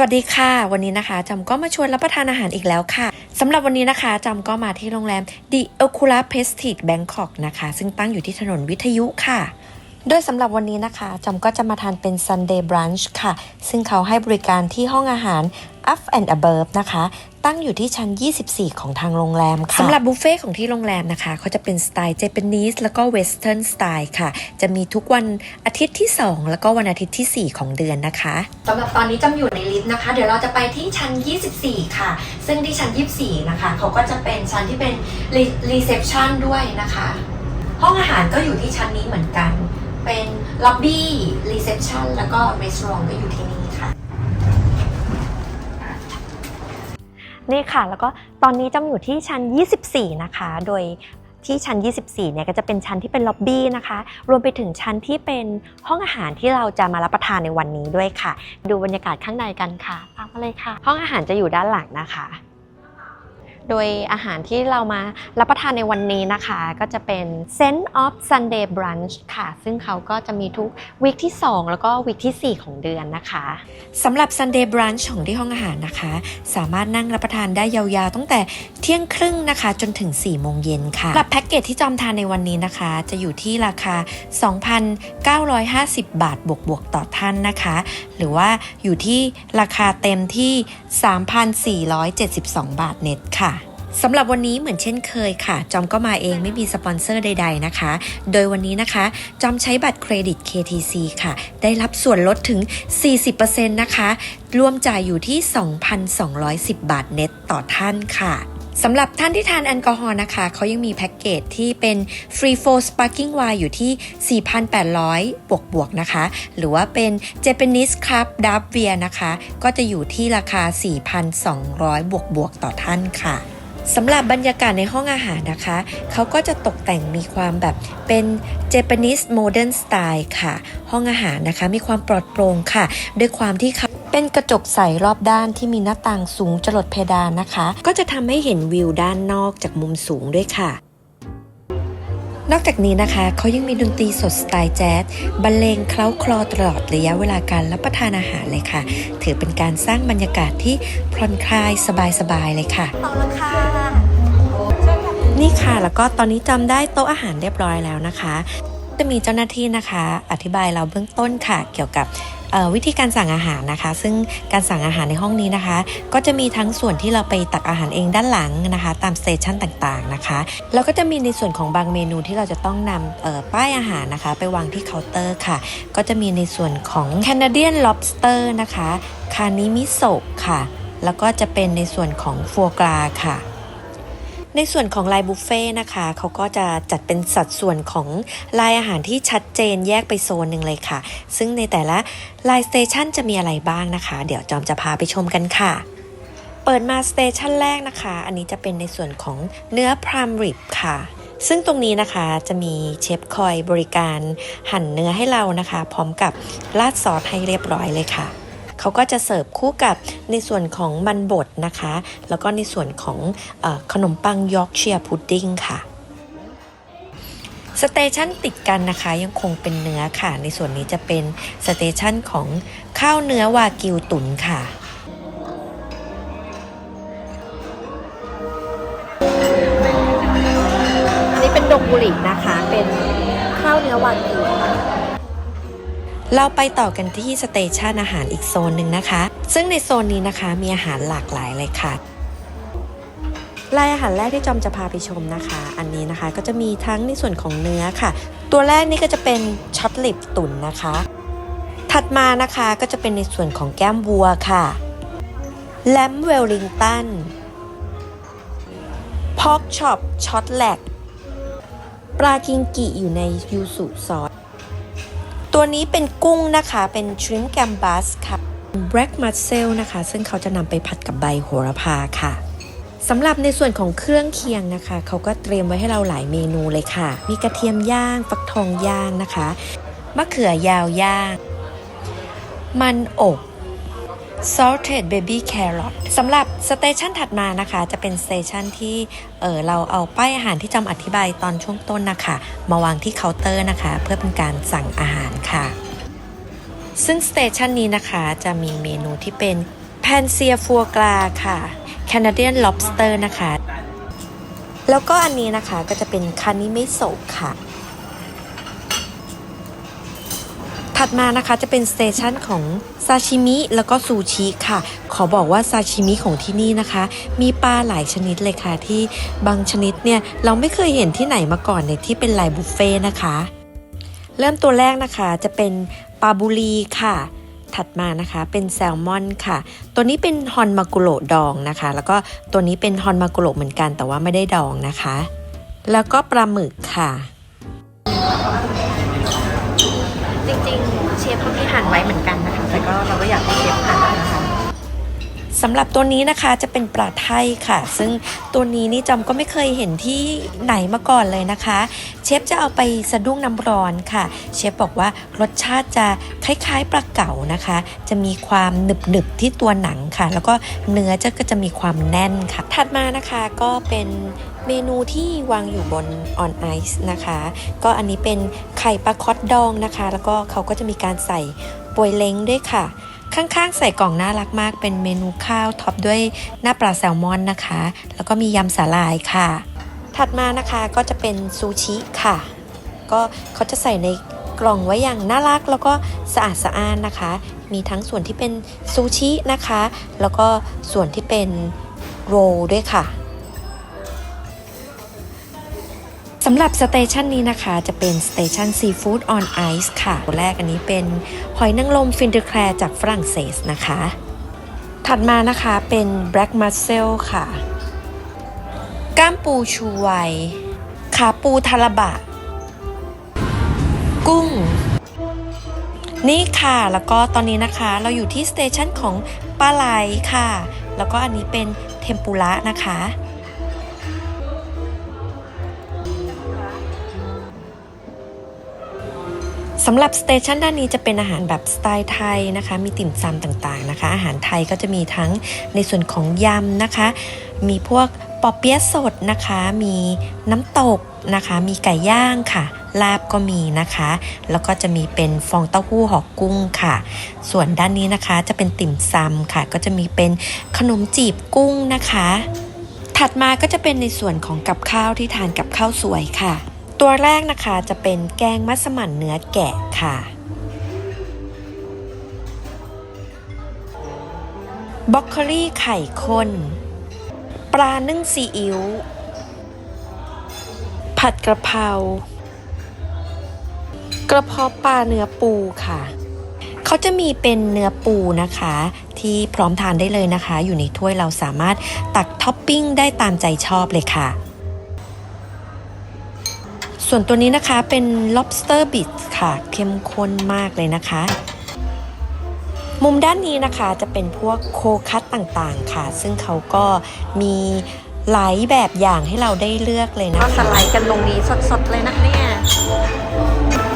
สวัสดีค่ะ วันนี้นะคะจำก็มาชวนรับประทานอาหารอีกแล้วค่ะสำหรับวันนี้นะคะจำก็มาที่โรงแรม The Ocula Prestige Bangkok นะคะ ซึ่งตั้งอยู่ที่ถนนวิทยุค่ะ โดยสำหรับวันนี้นะคะจำก็จะมาทานเป็น Sunday Brunch ค่ะ ซึ่งเขาให้บริการที่ห้องอาหาร Up and Above นะคะ ตั้งอยู่ที่ชั้น 24 ของทางโรงแรมค่ะสำหรับบุฟเฟ่ของที่โรงแรมนะคะเขาจะเป็นสไตล์เจแปนิสแล้วก็เวสเทิร์นสไตล์ค่ะ จะมีทุกวันอาทิตย์ที่ 2 แล้วก็วันอาทิตย์ที่ 4 ของเดือนนะคะสำหรับตอนนี้จำอยู่ในลิฟต์นะคะ เดี๋ยวเราจะไปที่ชั้น 24 ค่ะ ซึ่งที่ชั้น 24 นะคะเขาก็จะเป็นชั้นที่เป็นรีเซพชันด้วยนะคะ ห้องอาหารก็อยู่ที่ชั้นนี้เหมือนกัน เป็นล็อบบี้รีเซพชันแล้วก็รีสอร์ทก็อยู่ที่นี่ค่ะ นี่ค่ะ แล้วก็ตอนนี้จำอยู่ที่ชั้น 24 นะคะ โดยที่ชั้น 24 เนี่ยก็จะเป็นชั้นที่เป็นล็อบบี้นะคะ รวมไปถึงชั้นที่เป็นห้องอาหารที่เราจะมารับประทานในวันนี้ด้วยค่ะ ดูบรรยากาศข้างในกันค่ะตามมาเลยค่ะ ห้องอาหารจะอยู่ด้านหลังนะคะ โดยอาหารที่เรามารับประทานในวันนี้นะคะ ก็จะเป็น Scent of Sunday Brunch ค่ะ ซึ่งเขาก็จะมีทุกวีคที่ 2 แล้วก็วีคที่ 4 ของเดือนนะคะสำหรับ Sunday Brunch ของที่ห้องอาหารนะคะ สามารถนั่งรับประทานได้ยาวๆ ตั้งแต่เที่ยงครึ่งนะคะ จนถึง4โมงเย็นค่ะสำหรับแพ็ก เกจที่จอมทานในวันนี้นะคะ จะอยู่ที่ราคา 2,950 บาทบวกๆต่อท่านนะคะ หรือว่าอยู่ที่ราคาเต็มที่ 3,472 บาทเน็ตค่ะสำหรับวันนี้เหมือนเช่นเคยค่ะ จอมก็มาเองไม่มีสปอนเซอร์ใด ๆนะคะ โดยวันนี้นะคะ จอมใช้บัตรเครดิต KTC ค่ะ ได้รับส่วนลดถึง 40%นะคะ รวมจ่ายอยู่ที่ 2,210 บาทเน็ตต่อท่านค่ะ สำหรับท่านที่ทานแอลกอฮอล์นะคะ เขายังมีแพ็กเกจที่เป็น Free for Sparkling Wine อยู่ที่ 4,800 บวกบวกนะคะ หรือว่าเป็น Japanese Club d a r Beer นะคะ ก็จะอยู่ที่ราคา 4,200 บวกบวกต่อท่านค่ะ สำหรับบรรยากาศในห้องอาหารนะคะ เขาก็จะตกแต่งมีความแบบเป็น Japanese Modern Style ค่ะ ห้องอาหารนะคะมีความปลอดโปร่งค่ะ ด้วยความที่เขาเป็นกระจกใสรอบด้านที่มีหน้าต่างสูงจรดเพดานนะคะ ก็จะทำให้เห็นวิวด้านนอกจากมุมสูงด้วยค่ะ นอกจากนี้นะคะเขายังมีดนตรีสดสไตล์แจ๊สบรรเลงเคล้าคลอตลอดระยะเวลาการรับประทานอาหารเลยค่ะ ถือเป็นการสร้างบรรยากาศที่ผ่อนคลายสบายๆเลยค่ะต่อละค่ะนี่ค่ะแล้วก็ตอนนี้จำได้โต๊ะอาหารเรียบร้อยแล้วนะคะ จะมีเจ้าหน้าที่นะคะ อธิบายเราเบื้องต้นค่ะ เกี่ยวกับวิธีการสั่งอาหารนะคะ ซึ่งการสั่งอาหารในห้องนี้นะคะ ก็จะมีทั้งส่วนที่เราไปตักอาหารเองด้านหลังนะคะ ตามสเตชันต่างๆนะคะแล้วก็จะมีในส่วนของบางเมนูที่เราจะต้องนำป้ายอาหารนะคะ ไปวางที่เคาน์เตอร์ค่ะ ก็จะมีในส่วนของ Canadian lobster นะคะคานิมิโซะค่ะ แล้วก็จะเป็นในส่วนของฟัวกราค่ะ ในส่วนของไลน์บุฟเฟ่ต์นะคะเขาก็จะจัดเป็นสัดส่วนของลายอาหารที่ชัดเจนแยกไปโซนหนึ่งเลยค่ะ ซึ่งในแต่ละไลน์สเตชันจะมีอะไรบ้างนะคะ เดี๋ยวจอมจะพาไปชมกันค่ะเปิดมาสเตชันแรกนะคะ อันนี้จะเป็นในส่วนของเนื้อพรามริบค่ะ ซึ่งตรงนี้นะคะจะมีเชฟคอยบริการหั่นเนื้อให้เรานะคะ พร้อมกับราดซอสให้เรียบร้อยเลยค่ะ เขาก็จะเสิร์ฟคู่กับในส่วนของมันบดนะคะ แล้วก็ในส่วนของออขนมปังยอร์กเชียร์พุดดิ้งค่ะสเตชันติดกันนะคะยังคงเป็นเนื้อค่ะ ในส่วนนี้จะเป็นสเตชันของข้าวเนื้อวากิวตุ๋นค่ะอันนี้เป็นดงบุหรี่นะคะ เป็นข้าวเนื้อวากิวค่ะ เราไปต่อกันที่สเตชันอาหารอีกโซนหนึ่งนะคะ ซึ่งในโซนนี้นะคะมีอาหารหลากหลายเลยค่ะรายอาหารแรกที่จอมจะพาไปชมนะคะ อันนี้นะคะก็จะมีทั้งในส่วนของเนื้อค่ะ ตัวแรกนี่ก็จะเป็นช็อตลิปตุ๋นนะคะ ถัดมานะคะก็จะเป็นในส่วนของแก้มวัวค่ะแลมเวลลิงตันพอกช็อปช็อตแลกปลากิงกิอยู่ในยูสุซอส ตัวนี้เป็นกุ้งนะคะ เป็นชริมแกมบัสค่ะแบล็กมั s เซลนะคะ ซึ่งเขาจะนำไปผัดกับใบโหระพาค่ะสำหรับในส่วนของเครื่องเคียงนะคะ เขาก็เตรียมไว้ให้เราหลายเมนูเลยค่ะ มีกระเทียมย่าง ฟักทองย่างนะคะ มะเขือยาวย่าง มันอบ salted baby carrot สำหรับสเตชันถัดมานะคะ จะเป็นสเตชันที่เออเราเอาป้ายอาหารที่จำอธิบายตอนช่วงต้นนะคะ มาวางที่เคาน์เตอร์นะคะ เพื่อเป็นการสั่งอาหารค่ะ ซึ่งสเตชันนี้นะคะจะมีเมนูที่เป็นแพนเซียฟัวกราค่ะ Canadian lobster นะคะ แล้วก็อันนี้นะคะก็จะเป็นคานิเมโซะค่ะ ถัดมานะคะจะเป็นสเตชันของซาชิมิแล้วก็ซูชิค่ะ ขอบอกว่าซาชิมิของที่นี่นะคะ มีปลาหลายชนิดเลยค่ะที่บางชนิดเนี่ยเราไม่เคยเห็นที่ไหนมาก่อนในที่เป็นลายบุฟเฟ่นะคะ เริ่มตัวแรกนะคะจะเป็นปลาบุรีค่ะถัดมานะคะเป็นแซลมอนค่ะ ตัวนี้เป็นฮอนมากุโรดองนะคะ แล้วก็ตัวนี้เป็นฮอนมากุโรเหมือนกันแต่ว่าไม่ได้ดองนะคะ แล้วก็ปลาหมึกค่ะ จริงๆ เชฟเขามีหั่นไว้เหมือนกันนะคะ แต่ก็เราก็อยากให้เชฟหั่น สำหรับตัวนี้นะคะจะเป็นปลาไทยค่ะ ซึ่งตัวนี้นี่จำก็ไม่เคยเห็นที่ไหนมาก่อนเลยนะคะ เชฟจะเอาไปสะดุ้งน้ำร้อนค่ะ เชฟบอกว่ารสชาติจะคล้ายๆปลาเก๋านะคะ จะมีความหนึบๆที่ตัวหนังค่ะ แล้วก็เนื้อจะก็จะมีความแน่นค่ะ ถัดมานะคะก็เป็นเมนูที่วางอยู่บนออนไอซ์นะคะ ก็อันนี้เป็นไข่ปลาคอตดองนะคะ แล้วก็เขาก็จะมีการใส่ปวยเล้งด้วยค่ะ ข้างๆ ใส่กล่องน่ารักมาก เป็นเมนูข้าวท็อปด้วยหน้าปลาแซลมอนนะคะ แล้วก็มียำสาลายค่ะ ถัดมานะคะก็จะเป็นซูชิค่ะ ก็เขาจะใส่ในกล่องไว้อย่างน่ารักแล้วก็สะอาดสะอ้านนะคะ มีทั้งส่วนที่เป็นซูชินะคะ แล้วก็ส่วนที่เป็นโรลด้วยค่ะ สำหรับสเตชันนี้นะคะจะเป็นสเตชันซีฟู้ดออนไอซ์ค่ะตัวแรกอันนี้เป็นหอยนางรมฟินเดอร์แคลจากฝรั่งเศสนะคะ ถัดมานะคะเป็น Black Mussel ค่ะ ก้ามปูชูไวขาปูทาราบะ กุ้ง นี่ค่ะ แล้วก็ตอนนี้นะคะเราอยู่ที่สเตชันของปลาไหลค่ะ แล้วก็อันนี้เป็นเทมปุระนะคะ สำหรับสเตชันด้านนี้จะเป็นอาหารแบบสไตล์ไทยนะคะ มีติ่มซำต่างๆนะคะ อาหารไทยก็จะมีทั้งในส่วนของยำนะคะ มีพวกปอเปี๊ยะสดนะคะ มีน้ำตกนะคะ มีไก่ย่างค่ะ ลาบก็มีนะคะ แล้วก็จะมีเป็นฟองเต้าหู้ห่อกุ้งค่ะ ส่วนด้านนี้นะคะจะเป็นติ่มซำค่ะ ก็จะมีเป็นขนมจีบกุ้งนะคะ ถัดมาก็จะเป็นในส่วนของกับข้าวที่ทานกับข้าวสวยค่ะ ตัวแรกนะคะจะเป็นแกงมัสมั่นเนื้อแกะค่ะ บล็อกโคลี่ไข่ข้น ปลานึ่งซีอิ๊ว ผัดกระเพรากระเพาะปลาเนื้อปูค่ะ เขาจะมีเป็นเนื้อปูนะคะ ที่พร้อมทานได้เลยนะคะ อยู่ในถ้วยเราสามารถตักท็อปปิ้งได้ตามใจชอบเลยค่ะ ส่วนตัวนี้นะคะเป็น lobster bits ค่ะ เข้มข้นมากเลยนะคะ มุมด้านนี้นะคะจะเป็นพวกโคคัตต่างๆค่ะ ซึ่งเขาก็มีหลายแบบอย่างให้เราได้เลือกเลยนะคะก็สไลด์กันลงนี้สดๆเลยนะเนี่ย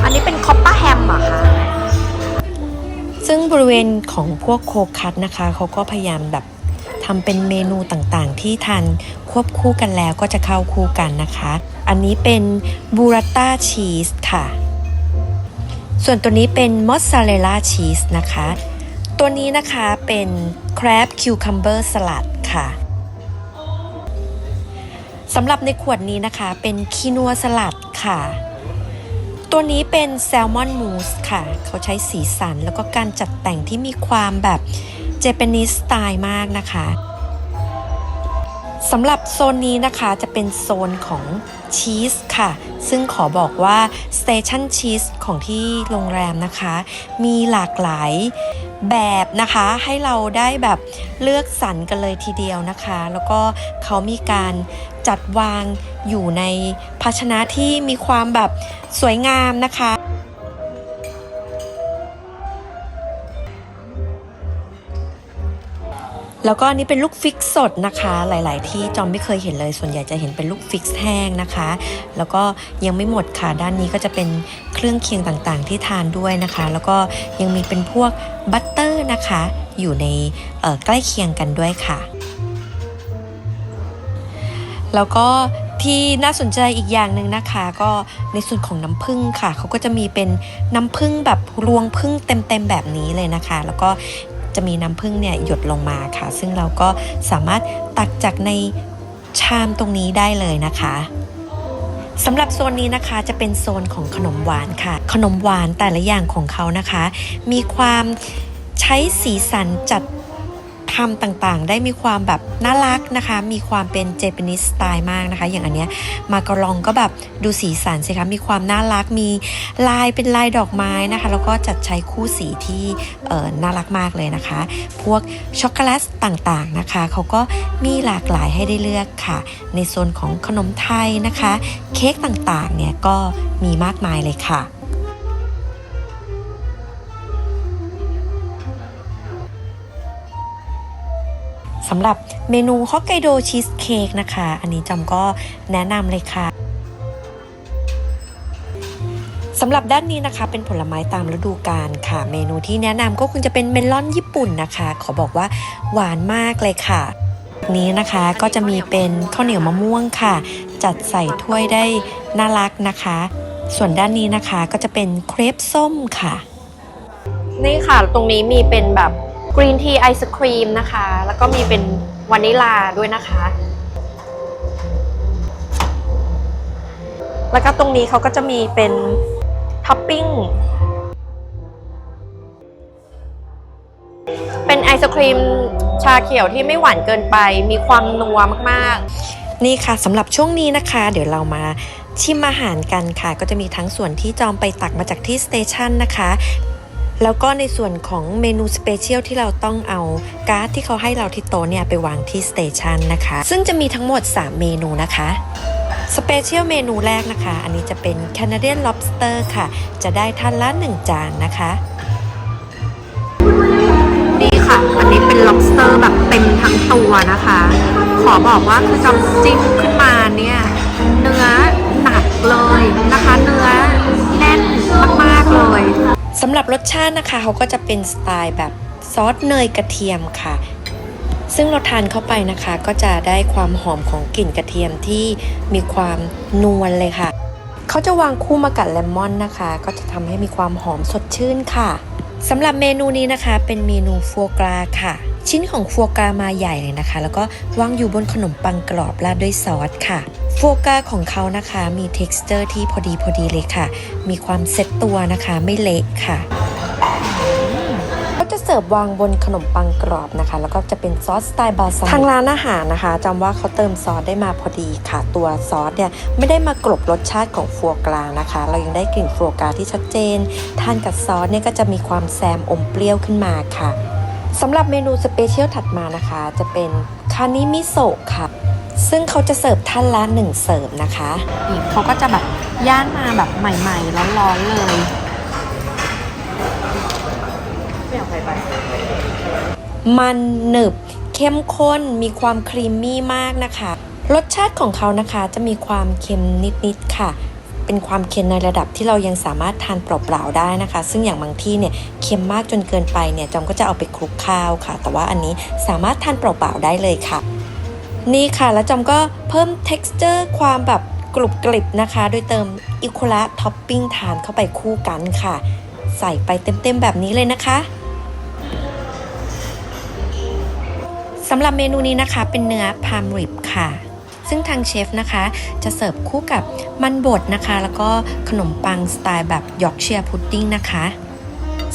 อันนี้เป็นคอปป้าแฮมอะค่ะซึ่งบริเวณของพวกโคคัตนะคะ เขาก็พยายามแบบทำเป็นเมนูต่างๆ ที่ทานควบคู่กันแล้วก็จะเข้าคู่กันนะคะ อันนี้เป็นบูราต้าชีสค่ะ ส่วนตัวนี้เป็นมอสซาเรลล่าชีสนะคะ ตัวนี้นะคะเป็นแคร b คิวคัมเบอร์สลัดค่ะสำหรับในขวดนี้นะคะเป็นคีนัวสลัดค่ะ ตัวนี้เป็นแซลมอนมูสค่ะ เขาใช้สีสันแล้วก็การจัดแต่งที่มีความแบบเจแปนิสสไตล์มากนะคะ สำหรับโซนนี้นะคะจะเป็นโซนของชีสค่ะ ซึ่งขอบอกว่าสเตชันชีสของที่โรงแรมนะคะ มีหลากหลายแบบนะคะให้เราได้แบบเลือกสรรกันเลยทีเดียวนะคะ แล้วก็เขามีการจัดวางอยู่ในภาชนะที่มีความแบบสวยงามนะคะ แล้วก็อันนี้เป็นลูกฟิกสดนะคะ หลาย ๆ ที่จอมไม่เคยเห็นเลย ส่วนใหญ่จะเห็นเป็นลูกฟิกแห้งนะคะ แล้วก็ยังไม่หมดค่ะ ด้านนี้ก็จะเป็นเครื่องเคียงต่าง ๆ ที่ทานด้วยนะคะ แล้วก็ยังมีเป็นพวกบัตเตอร์นะคะ อยู่ในใกล้เคียงกันด้วยค่ะ แล้วก็ที่น่าสนใจอีกอย่างหนึ่งนะคะ ก็ในส่วนของน้ำผึ้งค่ะเขาก็จะมีเป็นน้ำผึ้งแบบรวงผึ้งเต็มๆแบบนี้เลยนะคะ แล้วก็ จะมีน้ำผึ้งเนี่ยหยดลงมาค่ะ ซึ่งเราก็สามารถตักจากในชามตรงนี้ได้เลยนะคะสำหรับโซนนี้นะคะจะเป็นโซนของขนมหวานค่ะ ขนมหวานแต่ละอย่างของเขานะคะ มีความใช้สีสันจัด ทำต่างๆ ได้มีความแบบน่ารักนะคะ มีความเป็นเจแปนิสสไตล์มากนะคะ อย่างอันเนี้ยมากรองก็แบบดูสีสันสิคะมีความน่ารักมีลายเป็นลายดอกไม้นะคะ แล้วก็จัดใช้คู่สีที่เออน่ารักมากเลยนะคะ พวกช็อกโกแลตต่างๆนะคะเขาก็มีหลากหลายให้ได้เลือกค่ะ ในโซนของขนมไทยนะคะ เค้กต่างๆเนี่ยก็มีมากมายเลยค่ะ สำหรับเมนูฮอกไกโดชีสเค้กนะคะ อันนี้จำก็แนะนำเลยค่ะสำหรับด้านนี้นะคะเป็นผลไม้ตามฤดูกาลค่ะ เมนูที่แนะนำก็คงจะเป็นเมลอนญี่ปุ่นนะคะ ขอบอกว่าหวานมากเลยค่ะ นี้นะคะก็จะมีเป็นข้าวเหนียวมะม่วงค่ะ จัดใส่ถ้วยได้น่ารักนะคะ ส่วนด้านนี้นะคะก็จะเป็นเครปส้มค่ะ นี่ค่ะตรงนี้มีเป็นแบบ กรีนทีไอศครีมนะคะ แล้วก็มีเป็นวานิลาด้วยนะคะ แล้วก็ตรงนี้เขาก็จะมีเป็นท็อปปิ้ง เป็นไอศครีมชาเขียวที่ไม่หวานเกินไป มีความนัวมากๆ นี่ค่ะสำหรับช่วงนี้นะคะ เดี๋ยวเรามาชิมอาหารกันค่ะ ก็จะมีทั้งส่วนที่จอมไปตักมาจากที่สเตชันนะคะ แล้วก็ในส่วนของเมนูสเปเชียลที่เราต้องเอาการ์ดที่เขาให้เราที่โต๊ะเนี่ยไปวางที่สเตชันนะคะ ซึ่งจะมีทั้งหมด 3 เมนูนะคะสเปเชียลเมนูแรกนะคะ อันนี้จะเป็น Canadian lobster ค่ะ จะได้ท่านละ1จานนะคะ นี่ค่ะ อันนี้เป็น lobster แบบเต็มทั้งตัวนะคะ ขอบอกว่าคือจำจิ้มขึ้นมาเนี่ย เนื้อหนักเลยนะคะ เนื้อแน่นมาก ๆ เลย สำหรับรสชาตินะคะเขาก็จะเป็นสไตล์แบบซอสเนยกระเทียมค่ะ ซึ่งเราทานเข้าไปนะคะ ก็จะได้ความหอมของกลิ่นกระเทียมที่มีความนวลเลยค่ะ เขาจะวางคู่มากับเลมอนนะคะ ก็จะทำให้มีความหอมสดชื่นค่ะสำหรับเมนูนี้นะคะเป็นเมนูฟัวกราค่ะ ชิ้นของฟัวกรามาใหญ่เลยนะคะ แล้วก็วางอยู่บนขนมปังกรอบราดด้วยซอสค่ะ ฟัวกราของเขานะคะมี t e x t อร์ที่พอดีพอดีเลยค่ะ มีความเซ็ตตัวนะคะไม่เละค่ะก็จะเสิร์ฟวางบนขนมปังกรอบนะคะ แล้วก็จะเป็นซอสสไตล์บาซามิกทางร้านอาหารนะคะจำว่าเขาเติมซอสได้มาพอดีค่ะ ตัวซอสเนี่ยไม่ได้มากรบรสชาติของฟัวกรานะคะ เรายังได้กลิ่นฟัวกราที่ชัดเจน ทานกับซอสเนี่ยก็จะมีความแซมอมเปรี้ยวขึ้นมาค่ะสำหรับเมนูสเปเชียลถัดมานะคะ จะเป็นคานิมิโซะค่ะ ซึ่งเขาจะเสิร์ฟท่านละหนึ่งเสิร์ฟนะคะนี่เขาก็จะแบบย่างมาแบบใหม่ๆร้อนๆเลยมันหนึบเข้มข้นมีความครีมมี่มากนะคะ รสชาติของเขานะคะจะมีความเค็มนิดๆค่ะ เป็นความเค็มในระดับที่เรายังสามารถทานเปล่าๆได้นะคะ ซึ่งอย่างบางที่เนี่ยเค็มมากจนเกินไปเนี่ยจอมก็จะเอาไปคลุกข้าวค่ะ แต่ว่าอันนี้สามารถทานเปล่าๆได้เลยค่ะ นี่ค่ะแล้วจอมก็เพิ่ม texture ความแบบกรุบกริบนะคะ โดยเติมอิคุระท็อปปิ้งทานเข้าไปคู่กันค่ะ ใส่ไปเต็มๆแบบนี้เลยนะคะสำหรับเมนูนี้นะคะเป็นเนื้อพามริบค่ะ ซึ่งทางเชฟนะคะ จะเสิร์ฟคู่กับมันบดนะคะ แล้วก็ขนมปังสไตล์แบบยอร์กเชียร์พุดดิ้งนะคะ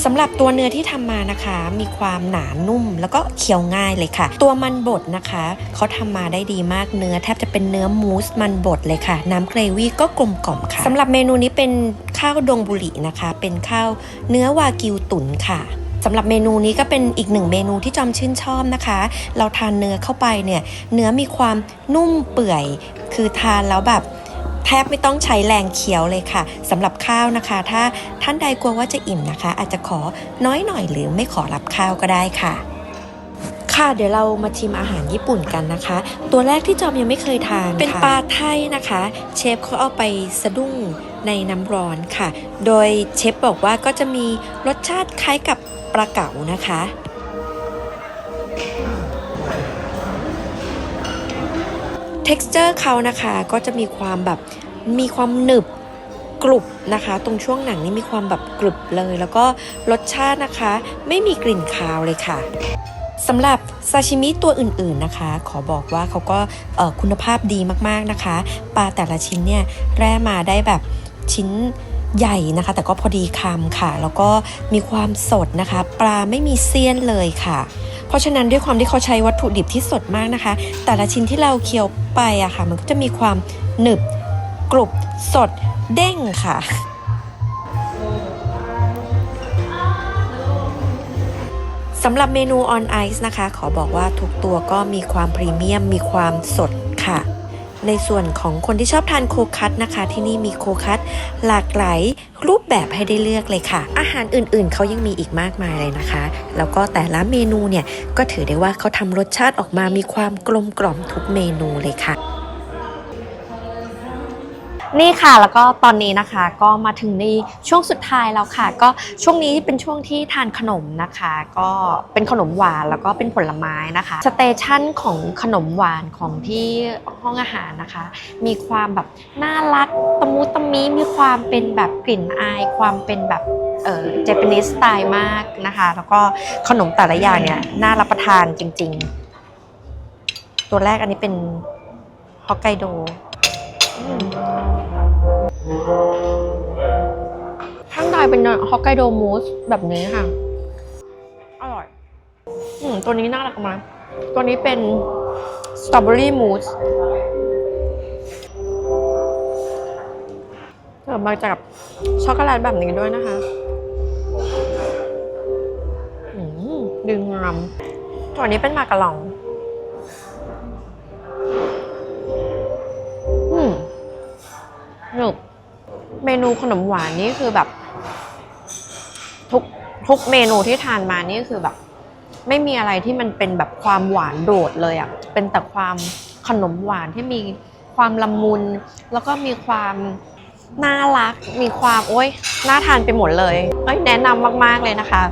สำหรับตัวเนื้อที่ทำมานะคะ มีความหนานุ่มแล้วก็เคี้ยวง่ายเลยค่ะ ตัวมันบดนะคะเขาทำมาได้ดีมากเนื้อแทบจะเป็นเนื้อมูสมันบดเลยค่ะ น้ำเกรวี่ก็กลมกล่อมค่ะสำหรับเมนูนี้เป็นข้าวดงบุรีนะคะ เป็นข้าวเนื้อวากิวตุ๋นค่ะสำหรับเมนูนี้ก็เป็นอีกหนึ่งเมนูที่จอมชื่นชอบนะคะ เราทานเนื้อเข้าไปเนี่ย เนื้อมีความนุ่มเปื่อย คือทานแล้วแบบ แทบไม่ต้องใช้แรงเคี้ยวเลยค่ะสำหรับข้าวนะคะ ถ้าท่านใดกลัวว่าจะอิ่มนะคะ อาจจะขอน้อยหน่อยหรือไม่ขอรับข้าวก็ได้ค่ะค่ะเดี๋ยวเรามาชิมอาหารญี่ปุ่นกันนะคะ ตัวแรกที่จอมยังไม่เคยทานเป็นปลาไทยนะคะ เชฟเขาเอาไปสะดุ้งในน้ำร้อนค่ะ โดยเชฟบอกว่าก็จะมีรสชาติคล้ายกับปลาเก๋านะคะ texture เขานะคะก็จะมีความแบบมีความหนึบกรุบนะคะ ตรงช่วงหนังนี่มีความแบบกรุบเลย แล้วก็รสชาตินะคะ ไม่มีกลิ่นคาวเลยค่ะสำหรับซาชิมิตัวอื่นๆนะคะ ขอบอกว่าเขาก็คุณภาพดีมากๆนะคะปลาแต่ละชิ้นเนี่ยแร่มาได้แบบชิ้นใหญ่นะคะ แต่ก็พอดีคำค่ะ แล้วก็มีความสดนะคะ ปลาไม่มีเสี้ยนเลยค่ะ เพราะฉะนั้นด้วยความที่เขาใช้วัตถุดิบที่สดมากนะคะ แต่ละชิ้นที่เราเคี้ยวไปอะค่ะ มันก็จะมีความหนึบกรุบสดเด้งค่ะสำหรับเมนู on ice นะคะ ขอบอกว่าทุกตัวก็มีความพรีเมียม มีความสดค่ะ ในส่วนของคนที่ชอบทานโคคัตนะคะ ที่นี่มีโคคัตหลากหลายรูปแบบให้ได้เลือกเลยค่ะ อาหารอื่นๆ เขายังมีอีกมากมายเลยนะคะ แล้วก็แต่ละเมนูเนี่ยก็ถือได้ว่าเขาทำรสชาติออกมามีความกลมกล่อมทุกเมนูเลยค่ะ นี่ค่ะแล้วก็ตอนนี้นะคะก็มาถึงในช่วงสุดท้ายแล้วค่ะ ก็ช่วงนี้เป็นช่วงที่ทานขนมนะคะ ก็เป็นขนมหวานแล้วก็เป็นผลไม้นะคะสเตชันของขนมหวานของที่ห้องอาหารนะคะ มีความแบบน่ารักตะมุตะมิมีความเป็นแบบกลิ่นอาย ความเป็นแบบเออเจแปนิสสไตล์มากนะคะ แล้วก็ขนมแต่ละอย่างเนี่ยน่ารับประทานจริง ๆ ตัวแรกอันนี้เป็นฮอกไกโด ข้างในเป็นฮอกไกโดมูสแบบนี้ค่ะ อร่อย อืมตัวนี้น่ารักมากตัวนี้เป็นสตรอเบอรี่มูสเสิร์ฟมาจากช็อกโกแลตแบบนี้ด้วยนะคะอืมดึงงามตัวนี้เป็นมากะลอง เมนูขนมหวานนี่คือแบบ ทุกทุกเมนูที่ทานมานี่คือแบบ ไม่มีอะไรที่มันเป็นแบบความหวานโดดเลยอะ่ะเป็นแต่ความขนมหวานที่มีความละมุน แล้วก็มีความน่ารัก มีความโอ้ยน่าทานไปหมดเลยเอ้ยแนะนำมากๆเลยนะคะ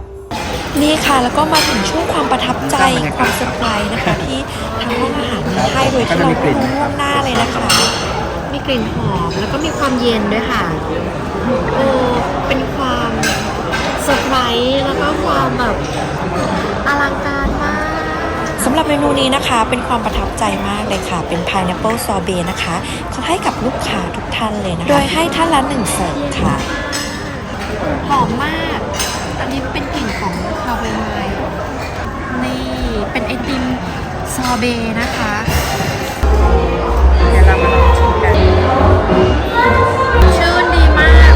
นี่ค่ะแล้วก็มาถึงช่วงความประทับใจความเซอร์ไพรส์นะคะที่ทางห้องอาหารมีให้โดยที่เราไม่รู้ล่วงหน้าเลยนะคะ มีกลิ่นหอม แล้วก็มีความเย็นด้วยค่ะเออเป็นความเซอร์ไพรส์แล้วก็ความแบบอลังการมากสำหรับเมนูนี้นะคะเป็นความประทับใจมากเลยค่ะ เป็น pineapple sorbet นะคะเขาให้กับลูกค้าทุกท่านเลยนะคะ โดยให้ท่านละหนึ่งเสิร์ฟค่ะ หอมมาก อันนี้เป็นกลิ่นของคาเวไมล์นี่ เป็นไอติมซอเบต์นะคะ เรามาลองชิมกัน ชื่นดีมาก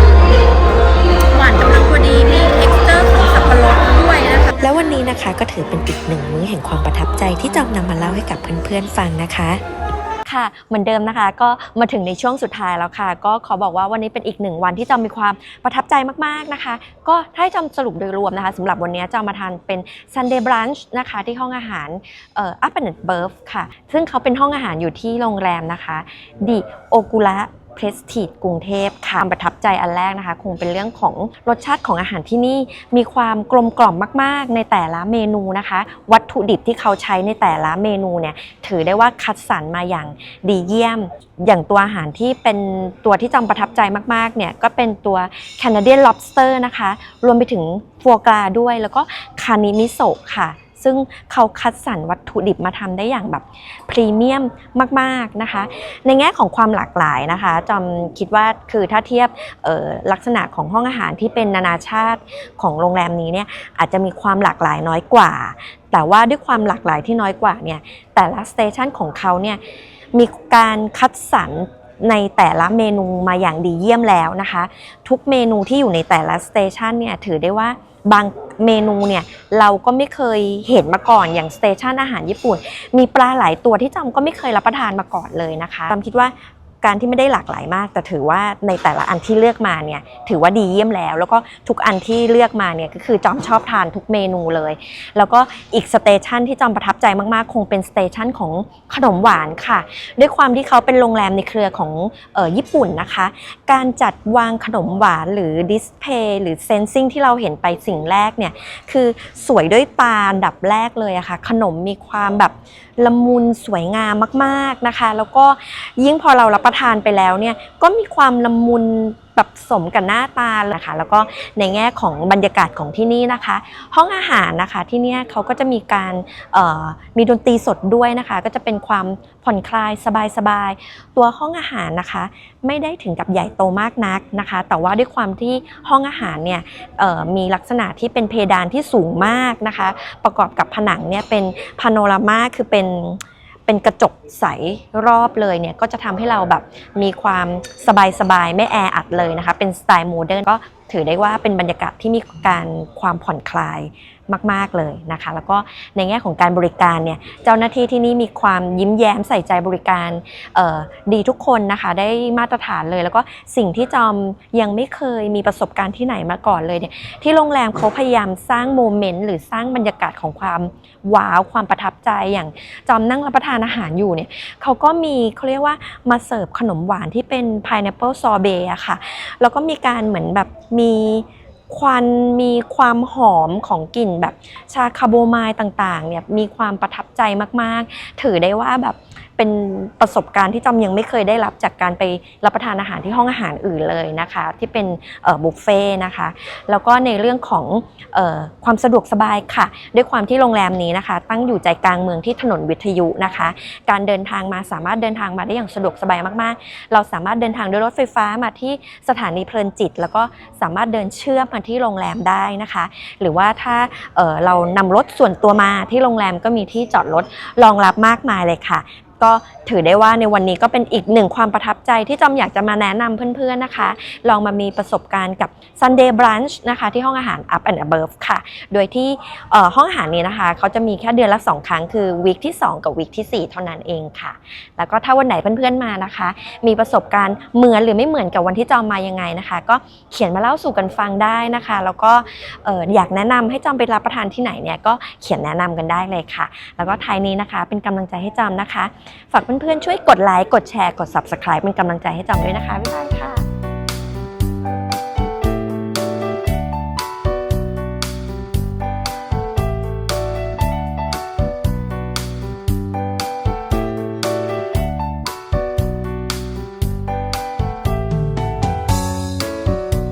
หวานกำลังพอดีมีเท็กเจอร์ของสับปะรดด้วยนะคะ แล้ววันนี้นะคะก็ถือเป็นอีกหนึ่งมื้อแห่งความประทับใจที่จอมนำมาเล่าให้กับเพื่อนๆฟังนะคะ ค่ะ เหมือนเดิมนะคะ ก็มาถึงในช่วงสุดท้ายแล้วค่ะ ก็ขอบอกว่าวันนี้เป็นอีกหนึ่งวันที่จอมมีความประทับใจมากๆนะคะ ก็ถ้าจอมสรุปโดยรวมนะคะสำหรับวันนี้จอมมาทานเป็น Sunday Brunch นะคะ ที่ห้องอาหารเอ่อ Up and b u r f ค่ะ ซึ่งเขาเป็นห้องอาหารอยู่ที่โรงแรมนะคะดิโอกุระ เพรสทีดกรุงเทพค่ะความประทับใจอันแรกนะคะ คงเป็นเรื่องของรสชาติของอาหารที่นี่มีความกลมกล่อมมาก ๆ ในแต่ละเมนูนะคะ วัตถุดิบที่เขาใช้ในแต่ละเมนูเนี่ยถือได้ว่าคัดสรรมาอย่างดีเยี่ยม อย่างตัวอาหารที่เป็นตัวที่จำประทับใจมาก ๆ เนี่ยก็เป็นตัว Canadian lobster นะคะ รวมไปถึงฟัวกราด้วย แล้วก็คานิมิโซะค่ะ ซึ่งเขาคัดสรรวัตถุดิบมาทำได้อย่างแบบพรีเมียมมากๆนะคะ ในแง่ของความหลากหลายนะคะจำคิดว่าคือถ้าเทียบลักษณะของห้องอาหารที่เป็นนานาชาติของโรงแรมนี้เนี่ยอาจจะมีความหลากหลายน้อยกว่า แต่ว่าด้วยความหลากหลายที่น้อยกว่าเนี่ยแต่ละสเตชันของเขาเนี่ยมีการคัดสรรในแต่ละเมนูมาอย่างดีเยี่ยมแล้วนะคะ ทุกเมนูที่อยู่ในแต่ละสเตชันเนี่ยถือได้ว่า บางเมนูเนี่ยเราก็ไม่เคยเห็นมาก่อนอย่างสเตชันอาหารญี่ปุ่น มีปลาหลายตัวที่จำก็ไม่เคยรับประทานมาก่อนเลยนะคะจำคิดว่า การที่ไม่ได้หลากหลายมาก แต่ถือว่าในแต่ละอันที่เลือกมาเนี่ยถือว่าดีเยี่ยมแล้ว แล้วก็ทุกอันที่เลือกมาเนี่ยก็คือจอมชอบทานทุกเมนูเลย แล้วก็อีกสเตชันที่จอมประทับใจมากๆ คงเป็นสเตชันของขนมหวานค่ะ ด้วยความที่เขาเป็นโรงแรมในเครือของเออญี่ปุ่นนะคะ การจัดวางขนมหวานหรือดิสเพย์หรือเซนซิงที่เราเห็นไปสิ่งแรกเนี่ยคือสวยด้วยตาดับแรกเลยอะค่ะขนมมีความแบบ ละมุนสวยงามมากๆนะคะ แล้วก็ยิ่งพอเรารับประทานไปแล้วเนี่ยก็มีความละมุน แบบสมกับหน้าตานะคะ แล้วก็ในแง่ของบรรยากาศของที่นี่นะคะ ห้องอาหารนะคะที่นี่เขาก็จะมีการมีดนตรีสดด้วยนะคะ ก็จะเป็นความผ่อนคลายสบายๆตัวห้องอาหารนะคะ ไม่ได้ถึงกับใหญ่โตมากนักนะคะ แต่ว่าด้วยความที่ห้องอาหารเนี่ยมีลักษณะที่เป็นเพดานที่สูงมากนะคะ ประกอบกับผนังเนี่ยเป็นพาโนรามาคือเป็น เป็นกระจกใสรอบเลยเนี่ยก็จะทำให้เราแบบมีความสบายๆ ไม่แออัดเลยนะคะ เป็นสไตล์โมเดิร์นก็ถือได้ว่าเป็นบรรยากาศที่มีการความผ่อนคลาย มาก ๆเลยนะคะ แล้วก็ในแง่ของการบริการเนี่ยเจ้าหน้าที่ที่นี่มีความยิ้มแย้มใส่ใจบริการดีทุกคนนะคะได้มาตรฐานเลย แล้วก็สิ่งที่จอมยังไม่เคยมีประสบการณ์ที่ไหนมาก่อนเลยเนี่ยที่โรงแรมเขาพยายามสร้างโมเมนต์หรือสร้างบรรยากาศของความว้าวความประทับใจอย่างจอมนั่งรับประทานอาหารอยู่เนี่ยเขาก็มีเขาเรียกว่ามาเสิร์ฟขนมหวานที่เป็น pineapple sorbet อะค่ะแล้วก็มีการเหมือนแบบมี ควันมีความหอมของกลิ่นแบบชาคาโบไมล์ต่างๆเนี่ยมีความประทับใจมากๆ ถือได้ว่าแบบ เป็นประสบการณ์ที่จอมยังไม่เคยได้รับจากการไปรับประทานอาหารที่ห้องอาหารอื่นเลยนะคะ ที่เป็นบุฟเฟ่ต์นะคะ แล้วก็ในเรื่องของออความสะดวกสบายค่ะ ด้วยความที่โรงแรมนี้นะคะ ตั้งอยู่ใจกลางเมืองที่ถนนวิทยุนะคะ การเดินทางมาสามารถเดินทางมาได้อย่างสะดวกสบายมากๆ เราสามารถเดินทางด้วยรถไฟฟ้ามาที่สถานีเพลินจิต แล้วก็สามารถเดินเชื่อมมาที่โรงแรมได้นะคะ หรือว่าถ้าเเรานำรถส่วนตัวมาที่โรงแรมก็มีที่จอดรถรองรับมากมายเลยค่ะ ก็ถือได้ว่าในวันนี้ก็เป็นอีกหนึ่งความประทับใจที่จอมอยากจะมาแนะนำเพื่อนๆนะคะ ลองมามีประสบการณ์กับ Sunday Brunch นะคะ ที่ห้องอาหาร Up and Above ค่ะ โดยที่เอ่อห้องอาหารนี้นะคะ เขาจะมีแค่เดือนละ 2 ครั้งคือวีคที่ 2 กับวีคที่ 4 เท่านั้นเองค่ะ แล้วก็ถ้าวันไหนเพื่อนๆมานะคะ มีประสบการณ์เหมือนหรือไม่เหมือนกับวันที่จอมมายังไงนะคะ ก็เขียนมาเล่าสู่กันฟังได้นะคะ แล้วก็เอ่ออยากแนะนำให้จอมไปรับประทานที่ไหนเนี่ยก็เขียนแนะนำกันได้เลยค่ะ แล้วก็ท้ายนี้นะคะ เป็นกำลังใจให้จอมนะคะฝากเพื่อนๆช่วยกดไลค์กดแชร์กด subscribe เป็นกำลังใจให้จอมด้วยนะคะบ๊ายบายค่ะ